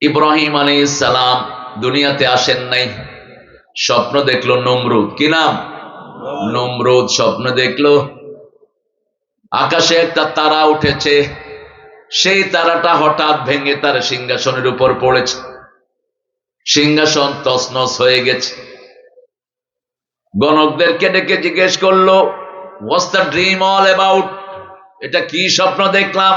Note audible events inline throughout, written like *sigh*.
ইব্রাহিম আলী সালাম দুনিয়াতে আসেন নাই। স্বপ্ন দেখল নমরুদ। কি নাম? নমরুদ স্বপ্ন দেখল। আকাশে একটা তারা উঠেছে। সেই তারাটা হঠাৎ ভেঙে তার সিংহাসনের উপর পড়েছে। সিংহাসন তসনস হয়ে গেছে। গণকদেরকে ডেকে জিজ্ঞেস করল was the dream all about এটা কি স্বপ্ন দেখলাম?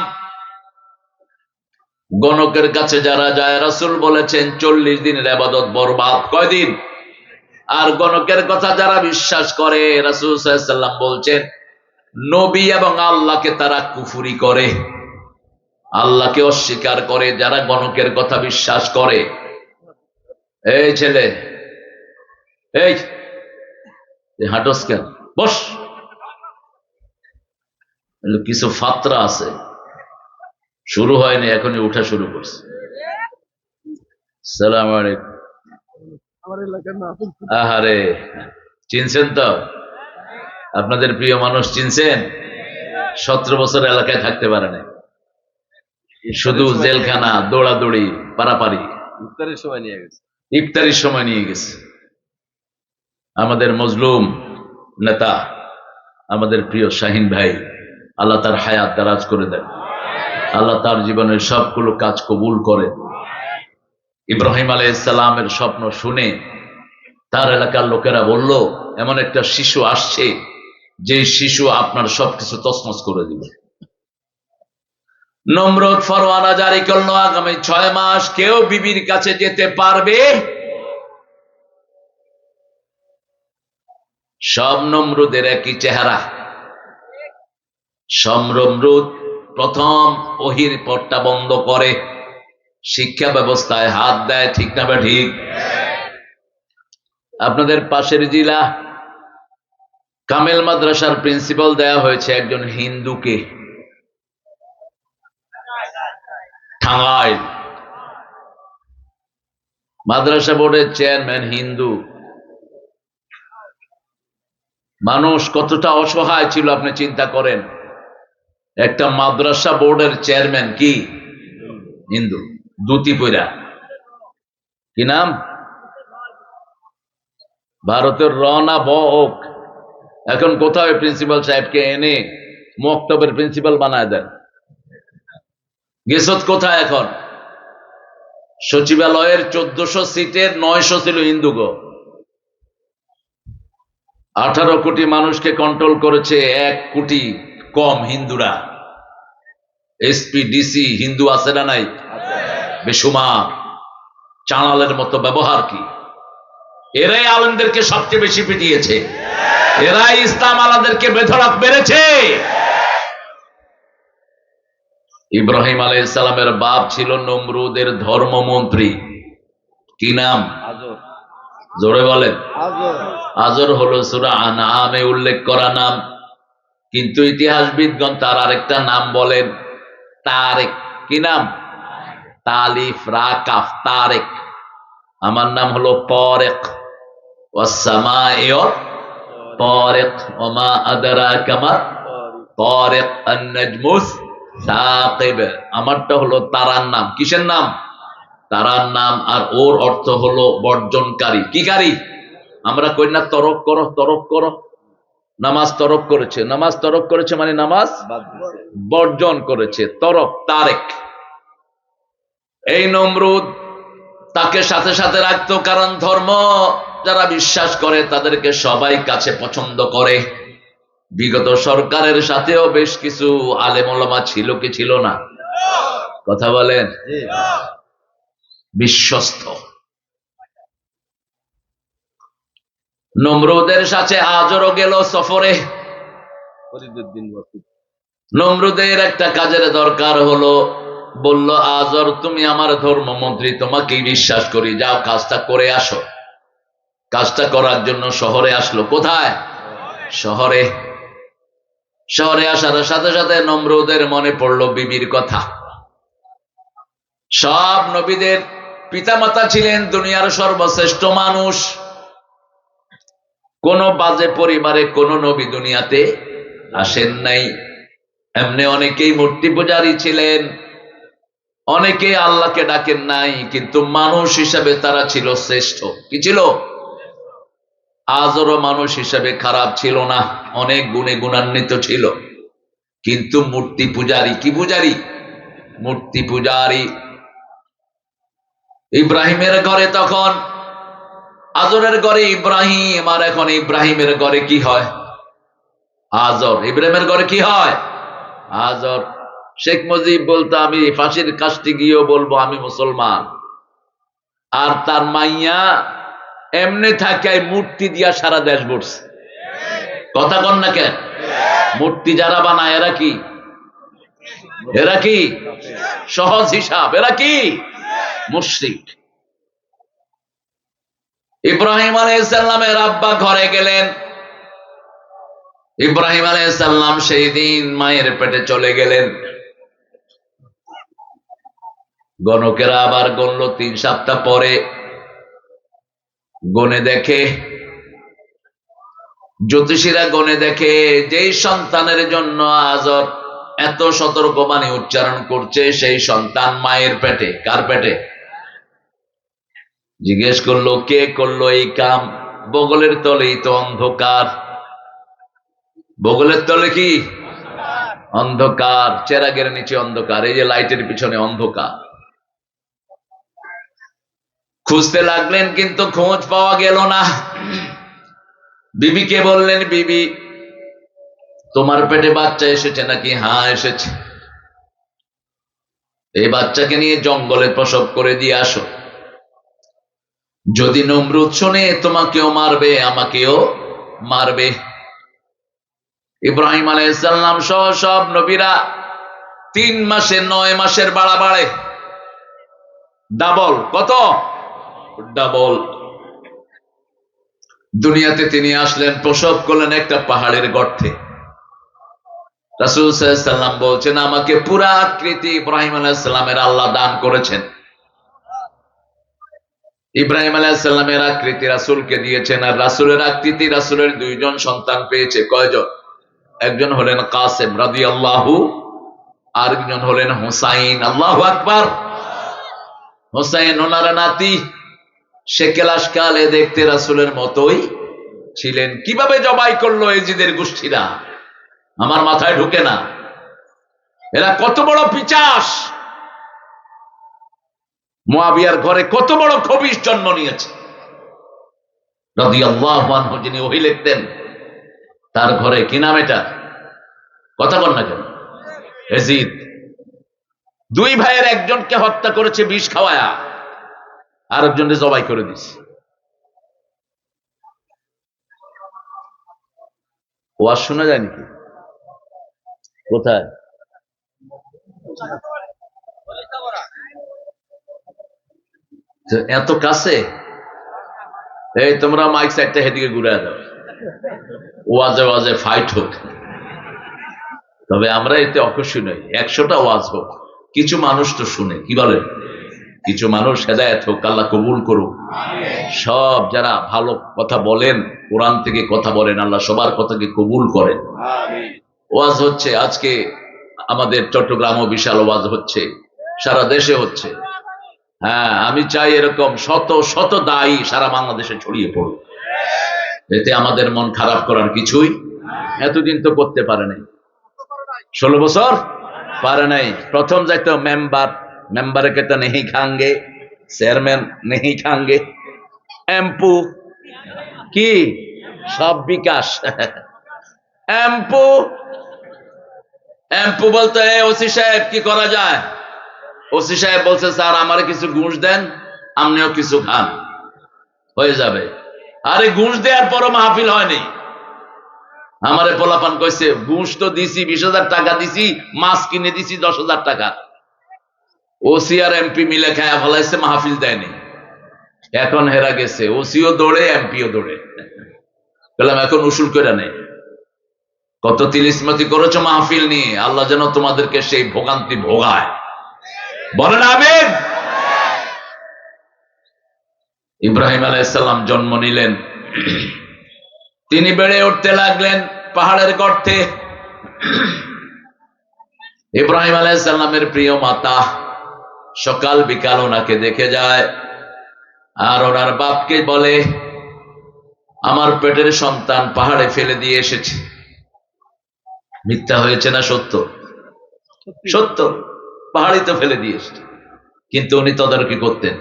গণকের কাছে যারা যায়, রাসুল বলেছেন, চল্লিশ দিনের আবাদত বরবাদ। কয়দিন? আর গণকের কথা যারা বিশ্বাস করে, রাসুল সাল্লাম বলছেন, নবী এবং আল্লাহকে তারা কুফুরি করে, আল্লাহকে অস্বীকার করে, যারা গণকের কথা বিশ্বাস করে। এই ছেলে এই হাঁটস কেন? বস। কিছু ফাত্রা আছে। শুরু হয়নি এখনই উঠা শুরু করছে। সালাম আলাইকুম। আহারে চিনছেন তো? আপনাদের প্রিয় মানুষ চিনছেন? সতেরো বছর এলাকায় থাকতে পারে না শুধু জেলখানা দৌড়াদৌড়ি পারাপারি। ইফতারের সময় নিয়ে গেছে। ইফতারির সময় নিয়ে গেছে। আমাদের মজলুম নেতা আমাদের প্রিয় শাহিন ভাই আল্লাহ তার হায়াত দারাজ করে দেন। আল্লাহ তার জীবনের সবগুলো কাজ কবুল করে। ইব্রাহিম আলাইসালামের স্বপ্ন শুনে তার এলাকার লোকেরা বলল, এমন একটা শিশু আসছে, যে শিশু আপনার সবকিছু তসমস করে দিবে। নম্রত ফরওয়ানা জারি করল, আগামী ছয় মাস কেউ বিবির কাছে যেতে পারবে? সব নমরুদের একই চেহারা। সব নমরুদ প্রথম ওহির পটটা বন্ধ করে। শিক্ষা ব্যবস্থায় হাত দেয় ঠিক না বা ঠিক। আপনাদের পাশের জেলা কামেল মাদ্রাসার প্রিন্সিপাল দেয়া হয়েছে একজন হিন্দুকে। টাঙ্গাইল মাদ্রাসা বোর্ডের চেয়ারম্যান হিন্দু। মানুষ কতটা অসহায় ছিল আপনি চিন্তা করেন। একটা মাদ্রাসা বোর্ডের চেয়ারম্যান কি? হিন্দু। দুতি পইরা। কি নাম? ভারতের রনা বক। এখন কোথাও প্রিন্সিপাল সাহেবকে এনে মক্তবের প্রিন্সিপাল বানায় দেন? গেছত কোথায় এখন? সচিবালয়ের চোদ্দশো সিটের নয়শো ছিল হিন্দুগো আঠারো কোটি মানুষকে কন্ট্রোল করেছে এক কোটি কম হিন্দুরা। এসপি ডিসি হিন্দু আছে না নাই? বেসুমার চাঁড়ালের মতো ব্যবহার কি? এরাই আলমদেরকে সবচেয়ে বেশি পিটিয়েছে। এরাই ইসলাম আলাদেরকে বেধড়ক মেরেছে। ইব্রাহিম আলাই ইসলামের বাপ ছিল নমরুদের ধর্মমন্ত্রী। কি নাম? জোরে বলেন। আজর। আজর হলো সুরা আনামে উল্লেখ করা নাম। কিন্তু ইতিহাসবিদগণ তার আরেকটা নাম বলেন তারেক। কি নাম? তালিফ রা কাফ তারেক। আমার নাম হলো পরেক। পরেক। ওমা আদারা কামা তরেক আন্নাজমুস আমারটা হলো তারার নাম। কিসের নাম? তারার নাম আর ওর অর্থ হলো বর্জনকারী। কি কারি? আমরা কই না তরক করো তরক করো। নামাজ তরক করেছে। নামাজ তরক করেছে মানে নামাজ বর্জন করেছে। তরক তারেক। এই নমরুদ তাকে সাথে সাথে রাখতো কারণ ধর্ম যারা বিশ্বাস করে তাদেরকে সবাই কাছে পছন্দ করে। বিগত সরকারের সাথেও বেশ কিছু আলেমলমা ছিল কি ছিল না? কথা বলেন? বিশ্বস্ত। নমরুদের সাথে আজরও গেল সফরে। নমরুদের একটা কাজের দরকার হলো বলল আজর তুমি আমার ধর্মমন্ত্রী তোমাকে বিশ্বাস করি। যাও কাজটা করে আসো। কাজটা করার জন্য শহরে আসলো। কোথায়? শহরে। শহরে আসার সাথে সাথে নমরুদের মনে পড়ল বিবির কথা। সব নবীদের পিতামাতা ছিলেন দুনিয়ার সর্বশ্রেষ্ঠ মানুষ। কোন বাজে পরিবারে কোন নবী দুনিয়াতে আসেন নাই। এমনি অনেকেই মূর্তি পূজারী ছিলেন অনেকে আল্লাহকে ডাকেন নাই, কিন্তু মানুষ হিসাবে তারা ছিল শ্রেষ্ঠ। কি ছিল? আজরও মানুষ হিসাবে খারাপ ছিল না, অনেক গুণে গুণান্বিত ছিল। কিন্তু মূর্তি পূজারী, কি পূজারী? মূর্তি পূজারী। ইব্রাহিমের ঘরে তখন আজরের ঘরে ইব্রাহিম, আর এখন ইব্রাহিমের ঘরে কি হয়? আজর। ইব্রাহিমের ঘরে কি হয়? আজর। শেখ মুজিব বলতো, আমি ফাঁসির কাজটি গিয়েও বলব, আমি মুসলমান। আর তার মাইয়া এমনি থাকায় মূর্তি দিয়া সারা দেশ বসছে কথা কন না কেন? মূর্তি যারা বানায়, এরা কি? এরা কি? সহজ হিসাব। এরা কি? মুশ্রিক। ইব্রাহিম আলাইসাল্লামের আব্বা ঘরে গেলেন। ইব্রাহিম আলাইসাল্লাম সেই দিন মায়ের পেটে চলে গেলেন। গণকেরা আবার গণল তিন সপ্তাহ পরে। গনে দেখে, জ্যোতিষীরা গনে দেখে, যেই সন্তানের জন্য আজর এত সতর্কবাণী উচ্চারণ করছে, সেই সন্তান মায়ের পেটে, কার পেটে? জিজ্ঞেস করল, কে করল এই কাম? বগলের তলেই তো অন্ধকার। বগলের তলে কি? অন্ধকার, চেরাগের নিচে অন্ধকার, এই যে লাইটের পিছনে অন্ধকার। খুঁজতে লাগলেন, কিন্তু খোঁজ পাওয়া গেল না। বিবিকে বললেন, বিবি, তোমার পেটে বাচ্চা এসেছে নাকি? হ্যাঁ এসেছে। এই বাচ্চাকে নিয়ে জঙ্গলে প্রসব করে দিয়ে আসো। যদি নমরুদ শোনে তোমাকেও মারবে, আমাকেও মারবে। ইব্রাহিম আলাইসাল্লাম সহ সব নবীরা তিন মাসে, নয় মাসের বাড়া বাড়ে ডাবল, কত? ডাবল। দুনিয়াতে তিনি আসলেন, প্রসব করলেন একটা পাহাড়ের গর্তে। রাসুল সাল্লাম বলছেন, আমাকে পুরা আকৃতি ইব্রাহিম আলাইসাল্লামের আল্লাহ দান করেছেন। ইব্রাহিম আলাইসাল্লামের আকৃতি রাসুলকে দিয়েছেন আর রাসুলের আকৃতি রাসুলের দুইজন সন্তান পেয়েছে। কয়জন? একজন হলেন কাসেম রাদি আল্লাহু আরেকজন হলেন হুসাইন। আল্লাহ আকবার! হুসাইন ওনার নাতি। সে কালে দেখতে রাসুলের মতোই ছিলেন। কীভাবে জবাই করল এজিদের গোষ্ঠীরা? আমার মাথায় ঢুকে না। এরা কত বড় পিচাস! মোয়াবিয়ার ঘরে কত বড় খবিস জন্ম নিয়েছে। যিনি ওহি লিখতেন তার ঘরে কি নাম এটা? কথা কন না কেন? এজিদ দুই ভাইয়ের একজনকে হত্যা করেছে বিষ খাওয়ায়া আর একজনকে জবাই করে দিছে। ওয়াজ শোনা যায় নাকি? কোথায়? এত কাছে? এই, তোমরা মাইক সাইডটা হেদিকে ঘুরে দাও। ওয়াজে ওয়াজে ফাইট হোক। তবে আমরা এতে অখুশি নই। একশোটা ওয়াজ হোক। কিছু মানুষ তো শুনে, কি বলে কিছু মানুষ হেদায়ত হোক, আল্লাহ কবুল করুক। সব যারা ভালো কথা বলেন, কোরআন থেকে কথা বলেন, আল্লাহ সবার কথাকে কবুল করেন। ওয়াজ হচ্ছে, আজকে আমাদের চট্টগ্রামও বিশাল ওয়াজ হচ্ছে, সারা দেশে হচ্ছে। হ্যাঁ আমি চাই এরকম শত শত দায়ী সারা বাংলাদেশে ছড়িয়ে পড়ুক। এতে আমাদের মন খারাপ করার কিছুই এতদিন তো করতে পারে নাই। ষোলো বছর? পারে নাই। প্রথম যাইতো মেম্বার, মেম্বারে তো নেই খাঙ্গে, চেয়ারম্যান নেই খাঙ্গে, এমপু। কি? সব বিকাশ। এমপু? এমপু বলতে ওসি সাহেব, কি করা যায়? ওসি সাহেব বলছে, স্যার, আমার কিছু ঘুষ দেন আপনিও কিছু খান। হয়ে যাবে। আরে ঘুষ দেওয়ার পরও মাহফিল হয়নি। আমারে পোলাপান কইছে, ঘুষ তো দিছি, বিশ হাজার টাকা দিছি, মাছ কিনে দিছি, দশ হাজার টাকা। ওসি আর এমপি মিলে খায়া ফলাইছে, মাহফিল দেয়নি। এখন হেরা গেছে, ওসিও দৌড়ে, এমপিও দৌড়ে। বললাম, এখন উসুল করে নেই কত তিলিসমতি করেছ মাহফিল নিয়ে, আল্লাহ যেন তোমাদেরকে সেই ভোগান্তি ভোগায়। বলেন আবেদ ইব্রাহিম আলাইসাল্লাম জন্ম নিলেন। তিনি বেড়ে উঠতে লাগলেন পাহাড়ের গর্তে। ইব্রাহিম আলাইসাল্লামের প্রিয় মাতা সকাল বিকাল ওনাকে দেখে যায় আর ওনার বাপকে বলে আমার পেটের সন্তান পাহাড়ে ফেলে দিয়ে এসেছে। মিথ্যা হয়েছে না সত্য। সত্য। পাহাড়ি তো ফেলে দিয়ে এসেছে। কিন্তু উনি তদারকি করতেন।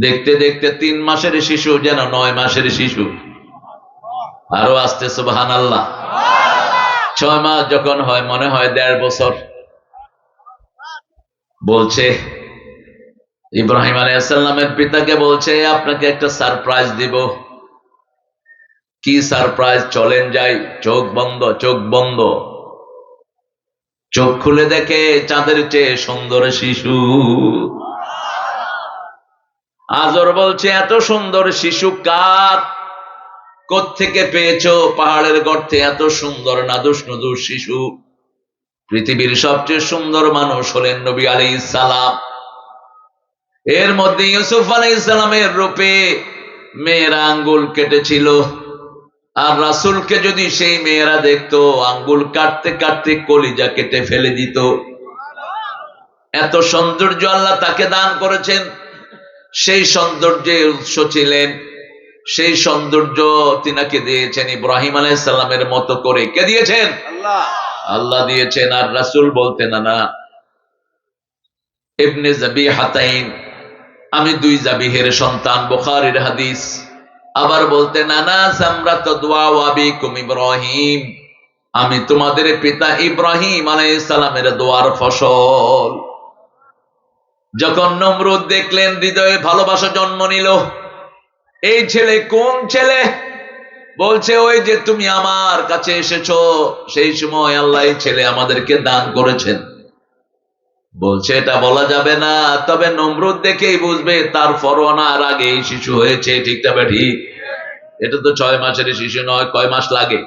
দেখতে দেখতে তিন মাসের শিশু, যেন নয় মাসের শিশু। আরও আসতে সুবাহান আল্লাহ ছয় মাস যখন হয়, মনে হয় দেড় বছর। বলছে, ইব্রাহিম আলাইসাল্লামের পিতাকে বলছে, আপনাকে একটা সারপ্রাইজ দিব। কি সারপ্রাইজ? চলেন যাই, চোখ বন্ধ চোখ বন্ধ। চোখ খুলে দেখে চাঁদের চেয়ে সুন্দর শিশু। আজর বলছে, এত সুন্দর শিশু কার? থেকে পেয়েছ পাহাড়ের গর্তে এত সুন্দর নাদুস নদুস শিশু? পৃথিবীর সবচেয়ে সুন্দর মানুষ হলেন নবী আলী সালাম। এর মধ্যে ইউসুফ আলী ইসলামের রূপে মেয়েরা আঙ্গুল কেটেছিল। আর রাসুলকে যদি সেই মেয়েরা দেখতো আঙ্গুল কাটতে কাটতে কলিজা কেটে ফেলে দিত। এত সৌন্দর্য আল্লাহ তাকে দান করেছেন। সেই সৌন্দর্যের উৎস ছিলেন। সেই সৌন্দর্য তিনাকে দিয়েছেন ইব্রাহিম আলাইসাল্লামের মতো করে। কে দিয়েছেন? আল্লাহ। আল্লাহ দিয়েছেন। আর রাসুল বলতেন না ইবনে জাবি হাতাইন আমি দুই জাবিহের সন্তান বুখারীর হাদিস। আবার বলতেন নানা সামরাত দোয়া ওয়াবিকুম ইব্রাহিম। আমি তোমাদের পিতা ইব্রাহিম সালামের দোয়ার ফসল। যখন নমরুদ দেখলেন, হৃদয়ে ভালোবাসা জন্ম নিল। এই ছেলে কোন ছেলে? বলছে, ওই যে তুমি আমার কাছে এসেছ। সেই সময় আল্লাহ ছেলে আমাদেরকে দান করেছেন। বলছে, এটা বলা যাবে না। তবে নমরুদ দেখেই বুঝবে তার ফরওয়ানার আগে এই শিশু হয়েছে, ঠিক তবে ঠিক। এটা তো ছয় মাসের শিশু নয়, কয় মাস লাগে?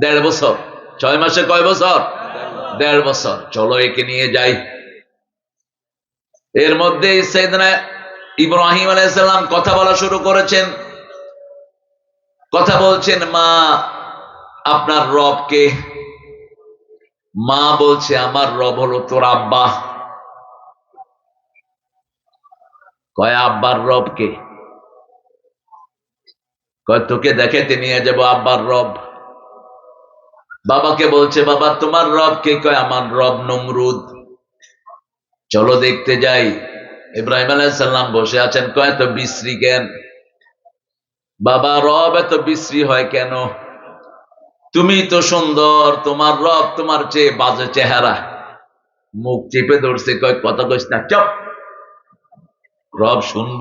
দেড় বছর। ছয় মাসে কয় বছর? দেড় বছর। চলো একে নিয়ে যাই। এর মধ্যে সেদিনা ইব্রাহিম আলাইসাল্লাম কথা বলা শুরু করেছেন। কথা বলছেন, মা, আপনার রবকে মা বলছে, আমার রব হলো তোর আব্বা। কয়, আব্বার রবকে। কয়, তোকে দেখাতে নিয়ে যাব আব্বার রব। বাবাকে বলছে, বাবা, তোমার রব কে? কয়, আমার রব নমরুদ। চলো দেখতে যাই। ইব্রাহিম আলাইসাল্লাম বসে আছেন। কয় তো বিশ্রী কেন? বাবা, রব এত বিশ্রী হয় কেন? তুমি তো সুন্দর, তোমার রব তোমার চেয়ে বাজে চেহারা। মুখ চেপে ধরছে, কয়, কথা কইস না, চপ! রব শুনব।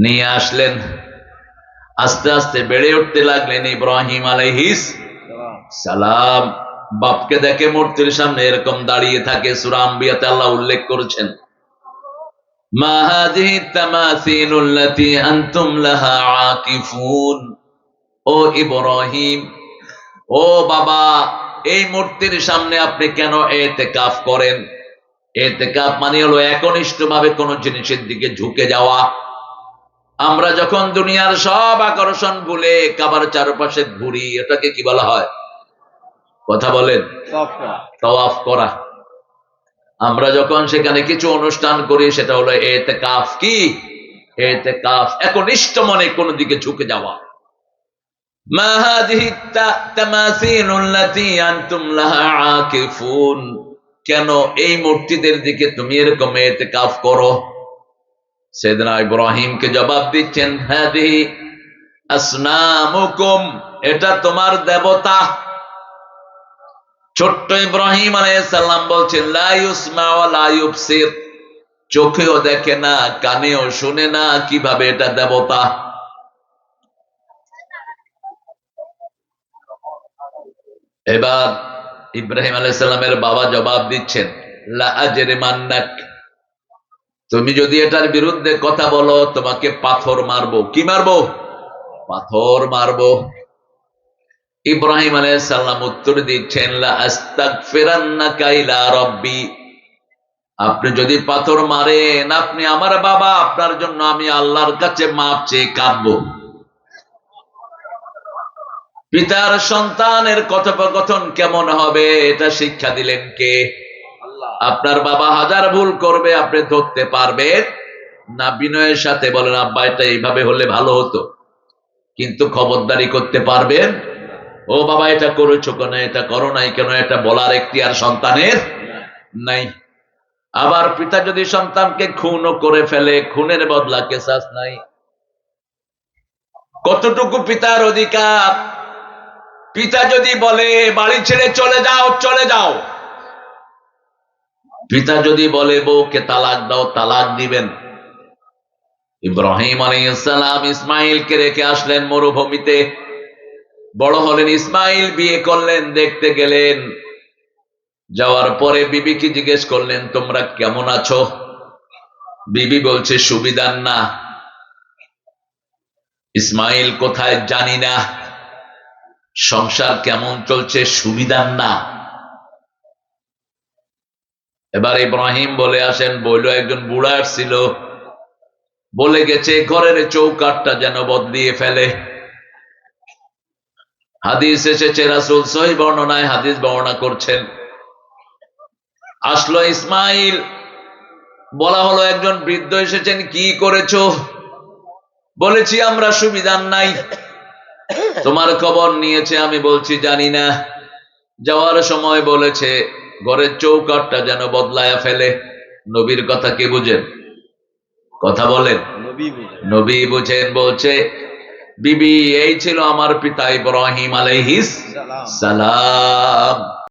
নিয়ে আসলেন। আস্তে আস্তে বেড়ে উঠতে লাগলেন ইব্রাহিম আলাইহিস সালাম। বাপকে দেখে মূর্তির সামনে এরকম দাঁড়িয়ে থাকে সুরাম বিয়াতে আল্লাহ উল্লেখ করেছেন। মা হাদিহি তামাসিলু আল্লাতী আনতুম লাহা আকিফুন। ও ইব্রাহিম ও বাবা এই মূর্তির সামনে আপনি কেন এতেকাফ করেন? এতেকাফ মানে হলো একনিষ্ঠ ভাবে কোন জিনিসের দিকে ঝুঁকে যাওয়া। আমরা যখন দুনিয়ার সব আকর্ষণ ভুলে কাবার চারপাশে ঘুরি এটাকে কি বলা হয়? কথা বলেন। তওয়াফ করা। আমরা যখন সেখানে কিছু অনুষ্ঠান করি সেটা হলো এতে কাফ কি? এতে কাফ একনিষ্ঠ মনে কোন দিকে ঝুঁকে যাওয়া মা হাদিহি তামাসিলু আল্লাতী আনতুম লাহা আকিফুন কেন এই মূর্তিদের দিকে তুমি এরকম এতে কাফ করো? সেদিনা ইব্রাহিমকে জবাব দিচ্ছেন, হাদিহি আসনামুকুম, এটা তোমার দেবতা। ছোট্ট ইব্রাহিম আলাইসাল্লাম বলছেন চোখেও দেখে না, কানেও শুনে না কীভাবে এটা দেবতা। এবার ইব্রাহিম আলাইসাল্লামের বাবা জবাব দিচ্ছেন মান্নাক তুমি যদি এটার বিরুদ্ধে কথা বলো, তোমাকে পাথর মারবো। কি মারবো? পাথর মারবো। ইব্রাহিম আলাইসাল্লাম উত্তর দিচ্ছেন রব্বি। আপনি যদি পাথর মারেন, আপনি আমার বাবা, আপনার জন্য আমি আল্লাহর কাছে মাপ চেয়ে কাঁদব। পিতার সন্তানের কথোপকথন কেমন হবে এটা শিক্ষা দিলেন কে? আপনার বাবা হাজার ভুল করবে আপনি ধরতে পারবেন। না বিনয়ের সাথে বলেন আব্বা এটা এইভাবে হলে ভালো হতো। কিন্তু খবরদারি করতে পারবেন? ও বাবা এটা করেছ কেন? এটা করো নাই কেন? এটা বলার একটি আর সন্তানের নাই। আবার পিতা যদি সন্তানকে খুনও করে ফেলে খুনের বদলা কেসাস নাই। কতটুকু পিতার অধিকার? পিতা যদি বলে, বাড়ি ছেড়ে চলে যাও চলে যাও। পিতা যদি বলে, বউকে তালাক দাও, তালাক দিবেন। ইব্রাহিম আলাইসালাম ইসমাইলকে রেখে আসলেন মরুভূমিতে। বড় হলেন ইসমাইল, বিয়ে করলেন, দেখতে গেলেন। যাওয়ার পরে বিবিকে জিজ্ঞেস করলেন, তোমরা কেমন আছো? বিবি বলছে, সুবিধার না। ইসমাইল কোথায় জানি না। সংসার কেমন চলছে সুবিধার না। এবার ইব্রাহিম বলে আসেন বলল একজন বুড়া আসছিল, বলে গেছে, ঘরের চৌকাটটা যেন বদলিয়ে ফেলে। হাদিস এসেছে, রাসুল সহি বর্ণনায় হাদিস বর্ণনা করছেন। আসলো ইসমাইল, বলা হলো, একজন বৃদ্ধ এসেছেন, কি করেছ? বলেছি, আমরা সুবিধার নাই। *laughs* তোমার খবর নিয়েছে আমি বলছি জানি না। যাওয়ার সময় বলেছে ঘরের চৌকাটটা যেন বদলায়া ফেলে। নবীর কথা কি বুঝেন কথা বলেন। নবী নবী বুঝেন বলছে বিবি এই ছিল আমার পিতা ইব্রাহিম আলাইহিস সালাম সালাম।